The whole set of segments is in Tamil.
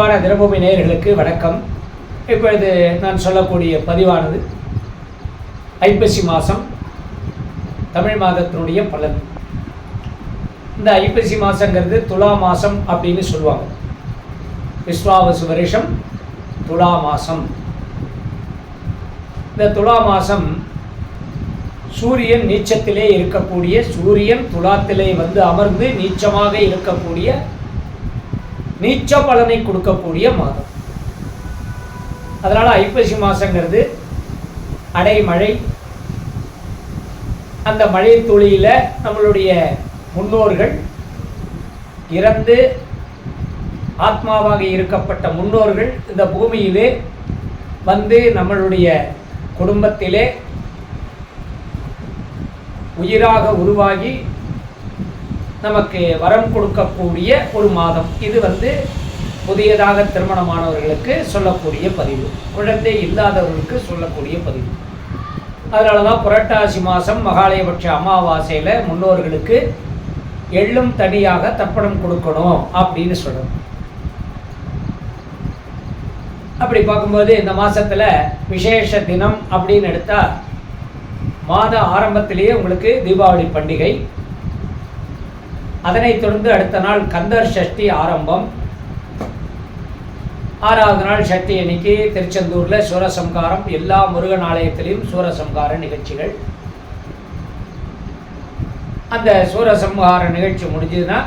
அன்பான தினபூமி நேயர்களுக்கு வணக்கம். இப்பொழுது நான் சொல்லக்கூடிய பதிவானது ஐப்பசி மாதம் தமிழ் மாதத்தினுடைய பலன். இந்த ஐப்பசி மாதங்கிறது துலா மாதம் அப்படின்னு சொல்லுவாங்க. விஸ்வாவசு வருஷம் துலா மாதம் இந்த துலா மாதம் சூரியன் நீச்சத்திலே இருக்கக்கூடிய சூரியன் துலாத்திலே வந்து அமர்ந்து நீச்சமாக இருக்கக்கூடிய நீச்ச பலனை கொடுக்கக்கூடிய மாதம். அதனால் ஐப்பசி மாதங்கிறது அடைமழை அந்த மழை துளியில் நம்மளுடைய முன்னோர்கள் இறந்து ஆத்மாவாக இருக்கப்பட்ட முன்னோர்கள் இந்த பூமியிலே வந்து நம்மளுடைய குடும்பத்திலே உயிராக உருவாகி நமக்கு வரம் கொடுக்கக்கூடிய ஒரு மாதம். இது வந்து புதியதாக திருமணமானவர்களுக்கு சொல்லக்கூடிய பதிவு. குழந்தை இல்லாதவர்களுக்கு சொல்லக்கூடிய பதிவு. அதனால தான் புரட்டாசி மாதம் மகாலயபட்ச அமாவாசையில் முன்னோர்களுக்கு எள்ளும் தனியாக தர்ப்பணம் கொடுக்கணும் அப்படின்னு சொல்லணும். அப்படி பார்க்கும்போது இந்த மாதத்தில் விசேஷ தினம் அப்படின்னு எடுத்தால் மாத ஆரம்பத்திலேயே உங்களுக்கு தீபாவளி பண்டிகை அதனைத் தொடர்ந்து அடுத்த நாள் கந்தர் சஷ்டி ஆரம்பம். ஆறாவது நாள் சஷ்டி அன்னைக்கு திருச்செந்தூரில் சூரசம்காரம் எல்லா முருகன் ஆலயத்திலையும் சூரசம்கார நிகழ்ச்சிகள். அந்த சூரசம்ஹார நிகழ்ச்சி முடிஞ்சதுன்னா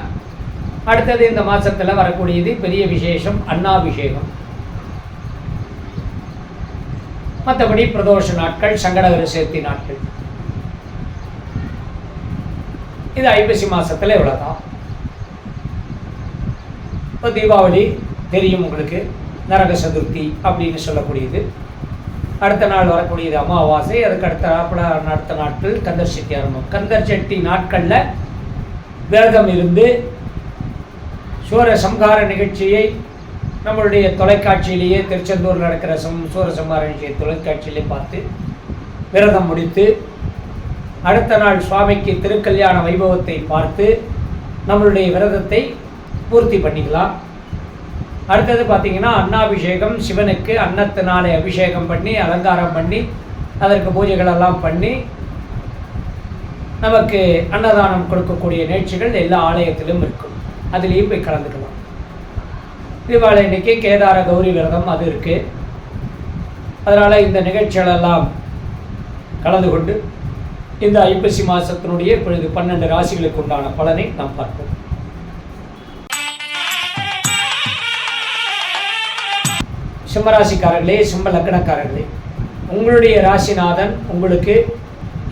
அடுத்தது இந்த மாதத்தில் வரக்கூடியது பெரிய விசேஷம் அண்ணாபிஷேகம் மற்றபடி பிரதோஷ நாட்கள் சங்கடகர சேர்த்தி நாட்கள். இது ஐப்பசி மாதத்தில் இவ்வளோதான் இப்போ தீபாவளி தெரியும் உங்களுக்கு. நரக சதுர்த்தி அப்படின்னு சொல்லக்கூடியது. அடுத்த நாள் வரக்கூடியது அமாவாசை அதுக்கு அடுத்த நாட்கள அடுத்த நாட்கள் கந்தர் சட்டி ஆரம்பம். கந்தர் சட்டி நாட்களில் விரதம் இருந்து சூர சம்ஹார நிகழ்ச்சியை நம்மளுடைய தொலைக்காட்சியிலேயே திருச்செந்தூரில் நடக்கிற சம் சூர சம்ஹார நிகழ்ச்சியை தொலைக்காட்சியிலே பார்த்து விரதம் முடித்து அடுத்த நாள் சுவாமிக்கு திருக்கல்யாண வைபவத்தை பார்த்து நம்மளுடைய விரதத்தை பூர்த்தி பண்ணிக்கலாம். அடுத்தது பார்த்தீங்கன்னா அன்னாபிஷேகம் சிவனுக்கு அன்னத்தினாலே அபிஷேகம் பண்ணி அலங்காரம் பண்ணி அதற்கு பூஜைகளெல்லாம் பண்ணி நமக்கு அன்னதானம் கொடுக்கக்கூடிய நிகழ்ச்சிகள் எல்லா ஆலயத்திலும் இருக்கும். அதுலேயும் போய் கலந்துக்கலாம். தீபாவளி இன்னைக்கு கேதார கௌரி விரதம் அது இருக்குது அதனால் இந்த நிகழ்ச்சிகளெல்லாம் கலந்து கொண்டு இந்த ஐப்பசி மாதத்தினுடைய இப்பொழுது பன்னெண்டு ராசிகளுக்கு உண்டான பலனை நாம் பார்ப்போம். சிம்மராசிக்காரர்களே சிம்ம லக்னக்காரர்களே உங்களுடைய ராசிநாதன் உங்களுக்கு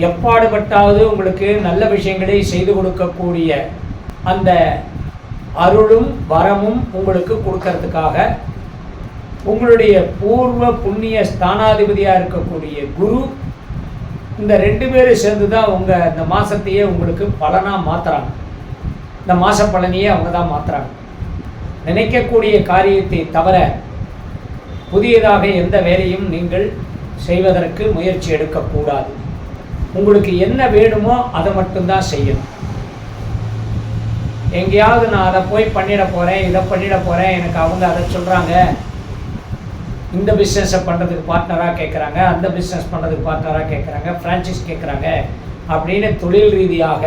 எப்பாடுபட்டாவது உங்களுக்கு நல்ல விஷயங்களை செய்து கொடுக்கக்கூடிய அந்த அருளும் வரமும் உங்களுக்கு கொடுக்கறதுக்காக உங்களுடைய பூர்வ புண்ணிய ஸ்தானாதிபதியாக இருக்கக்கூடிய குரு இந்த ரெண்டு பேரும் சேர்ந்து தான் உங்கள் இந்த மாதத்தையே உங்களுக்கு பலனாக மாற்றுறாங்க இந்த மாத பலனையே அவங்க தான் மாற்றுறாங்க நினைக்கக்கூடிய காரியத்தை தவிர புதியதாக எந்த வேலையும் நீங்கள் செய்வதற்கு முயற்சி எடுக்கக்கூடாது. உங்களுக்கு என்ன வேணுமோ அதை மட்டும்தான் செய்யணும். எங்கேயாவது நான் அதை போய் பண்ணிட போகிறேன் இதை பண்ணிட போகிறேன் எனக்கு அவங்க அதை சொல்கிறாங்க இந்த பிஸ்னஸை பண்ணுறதுக்கு பார்ட்னராக கேட்குறாங்க அந்த பிஸ்னஸ் பண்ணுறதுக்கு பார்ட்னராக கேட்குறாங்க ஃப்ரான்ச்சைஸ் கேட்குறாங்க அப்படின்னு தொழில் ரீதியாக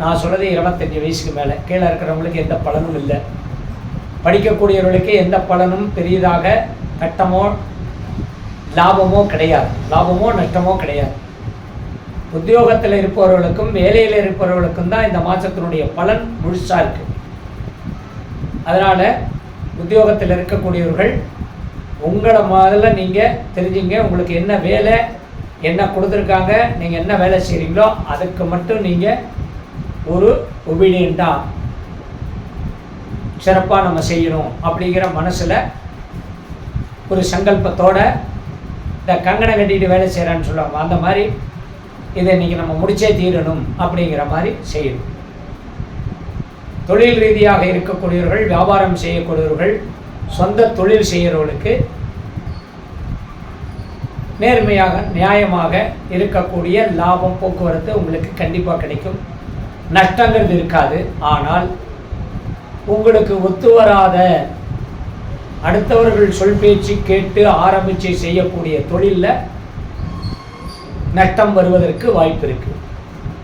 நான் சொல்கிறது இருபத்தஞ்சி வயசுக்கு மேலே. கீழே இருக்கிறவங்களுக்கு எந்த பலனும் இல்லை. படிக்கக்கூடியவர்களுக்கு எந்த பலனும் பெரியதாக கட்டமோ லாபமோ கிடையாது. லாபமோ நஷ்டமோ கிடையாது. உத்தியோகத்தில் இருப்பவர்களுக்கும் வேலையில் இருப்பவர்களுக்கும் தான் இந்த மாதத்தினுடைய பலன் முழுசாக இருக்குது அதனால் உத்தியோகத்தில் இருக்கக்கூடியவர்கள் உங்களை முதல்ல நீங்கள் தெரிஞ்சுங்க உங்களுக்கு என்ன வேலை என்ன கொடுத்துருக்காங்க நீங்கள் என்ன வேலை செய்கிறீங்களோ அதுக்கு மட்டும் நீங்கள் ஒரு ஒபீடியண்ட்டாக சிறப்பாக நம்ம செய்யணும் அப்படிங்கிற மனசில் ஒரு சங்கல்பத்தோட இந்த கங்கணம் கட்டிட்டு வேலை செய்கிறான்னு சொல்லுவாங்க. அந்த மாதிரி இதை இன்றைக்கி நம்ம முடிச்சே தீரணும் அப்படிங்கிற மாதிரி செய்யணும். தொழில் ரீதியாக இருக்கக்கூடியவர்கள் வியாபாரம் செய்யக்கூடியவர்கள் சொந்த தொழில் செய்கிறவர்களுக்கு நேர்மையாக நியாயமாக இருக்கக்கூடிய லாபம் போக்குவரத்து உங்களுக்கு கண்டிப்பாக கிடைக்கும். நஷ்டங்கிறது இருக்காது. ஆனால் உங்களுக்கு ஒத்து வராத அடுத்தவர்கள் சொல் பேச்சு கேட்டு ஆரம்பித்து செய்யக்கூடிய தொழிலில் நட்டம் வருவதற்கு வாய்ப்பு இருக்குது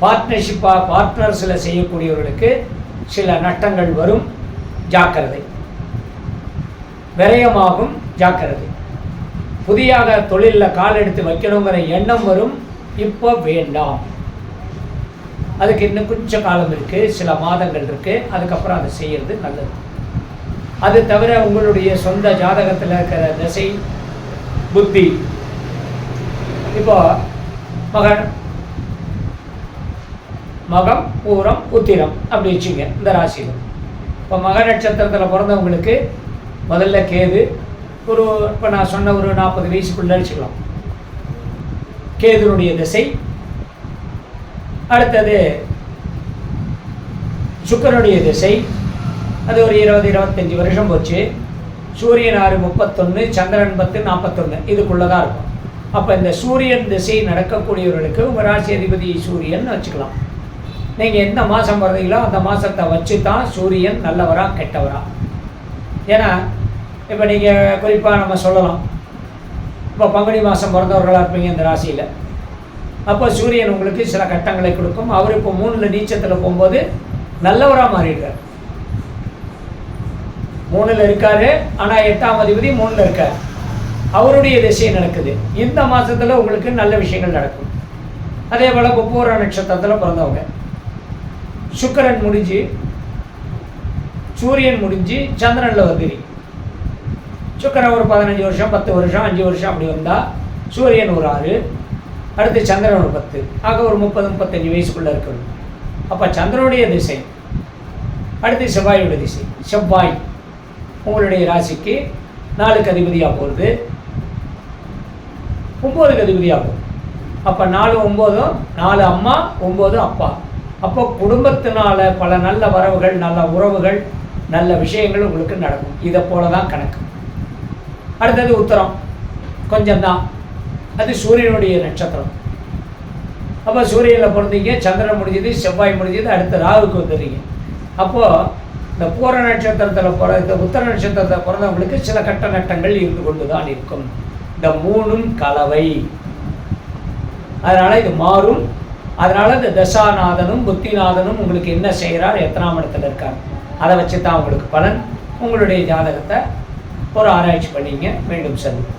பார்ட்னர்ஷிப்பாக பார்ட்னர்ஸில் செய்யக்கூடியவர்களுக்கு சில நட்டங்கள் வரும். ஜாக்கிரதை. விரயமாகும் ஜாக்கிரதை. புதியாக தொழிலில் கால் எடுத்து வைக்கணுங்கிற எண்ணம் வரும். இப்போ வேண்டாம். அதுக்கு இன்னும் கொஞ்சம் காலம் இருக்குது சில மாதங்கள் இருக்குது அதுக்கப்புறம் அதை செய்கிறது நல்லது. அது தவிர உங்களுடைய சொந்த ஜாதகத்தில் இருக்கிற திசை புத்தி. இப்போ மகன் மகம் பூரம் உத்திரம் அப்படி வச்சுங்க. இந்த ராசியில். இப்போ மக நட்சத்திரத்தில் பிறந்தவங்களுக்கு முதல்ல கேது ஒரு இப்போ நான் சொன்ன ஒரு நாற்பது வயசுக்குள்ள வச்சுக்கலாம் கேதுனுடைய திசை. அடுத்தது சுக்கரனுடைய திசை. அது ஒரு இருபது இருபத்தஞ்சி வருஷம் போச்சு. சூரியன் ஆறு முப்பத்தொன்று சந்திரன் பத்து நாற்பத்தொன்று இதுக்குள்ளே தான் இருக்கும். அப்போ இந்த சூரியன் திசை நடக்கக்கூடியவர்களுக்கு உங்கள் ராசி அதிபதி சூரியன் வச்சுக்கலாம். நீங்கள் எந்த மாதம் வர்றீங்களோ அந்த மாதத்தை வச்சு தான் சூரியன் நல்லவரா கெட்டவரா. ஏன்னா இப்போ நீங்கள் குறிப்பாக நம்ம சொல்லலாம். இப்போ பங்குனி மாதம் பிறந்தவர்களாக இருப்பீங்க இந்த ராசியில். அப்போ சூரியன் உங்களுக்கு சில கட்டங்களை கொடுக்கும். அவர் இப்போ மூணில் நீச்சத்தில் போகும்போது நல்லவராக மாறிடுறார். மூணில் இருக்காரு ஆனால் எட்டாம் அதிபதி மூணில் இருக்கார். அவருடைய திசை நடக்குது. இந்த மாதத்தில் உங்களுக்கு நல்ல விஷயங்கள் நடக்கும். அதே போல் குப்பூர நட்சத்திரத்தில் பிறந்தவங்க. சுக்கரன் முடிஞ்சு சூரியன் முடிஞ்சு சந்திரனில் வந்துரி சுக்கரன் ஒரு பதினஞ்சு வருஷம் பத்து வருஷம் அஞ்சு வருஷம் அப்படி வந்தால் சூரியன் ஒரு ஆறு அடுத்து சந்திரன் ஒரு பத்து. ஆக ஒரு முப்பது முப்பத்தஞ்சு வயசுக்குள்ளே இருக்கணும். அப்போ சந்திரனுடைய திசை அடுத்து செவ்வாயோட திசை. செவ்வாய் உங்களுடைய ராசிக்கு நாலுக்கு அதிபதியாக போகிறது ஒம்போதுக்கு அதிபதியாக போகும் அப்போ நாலு ஒம்போதும் நாலு அம்மா ஒம்போதும் அப்பா. அப்போ குடும்பத்தினால பல நல்ல வரவுகள் நல்ல உறவுகள் நல்ல விஷயங்கள் உங்களுக்கு நடக்கும். இதை போல தான் கணக்கு. அடுத்தது உத்தரம். கொஞ்சம்தான். அது சூரியனுடைய நட்சத்திரம். அப்போ சூரியனில் பிறந்தீங்க சந்திரன் முடிஞ்சது செவ்வாய் முடிஞ்சது அடுத்த ராகுக்கு வந்துடுறீங்க. அப்போது இந்த பூர நட்சத்திரத்தில் பிற இந்த உத்தர நட்சத்திரத்தில் பிறந்தவங்களுக்கு சில கட்ட நட்டங்கள் இருந்து கொண்டு தான் இருக்கும். இந்த மூணும் கலவை. அதனால் இது மாறும். அதனால் இந்த தசாநாதனும் புத்திநாதனும் உங்களுக்கு என்ன செய்கிறார் எத்தனாம் இடத்துல இருக்கார்? அதை வச்சு தான் உங்களுக்கு பலன். உங்களுடைய ஜாதகத்தை ஒரு ஆராய்ச்சி பண்ணிங்க மீண்டும் சந்திப்போம்.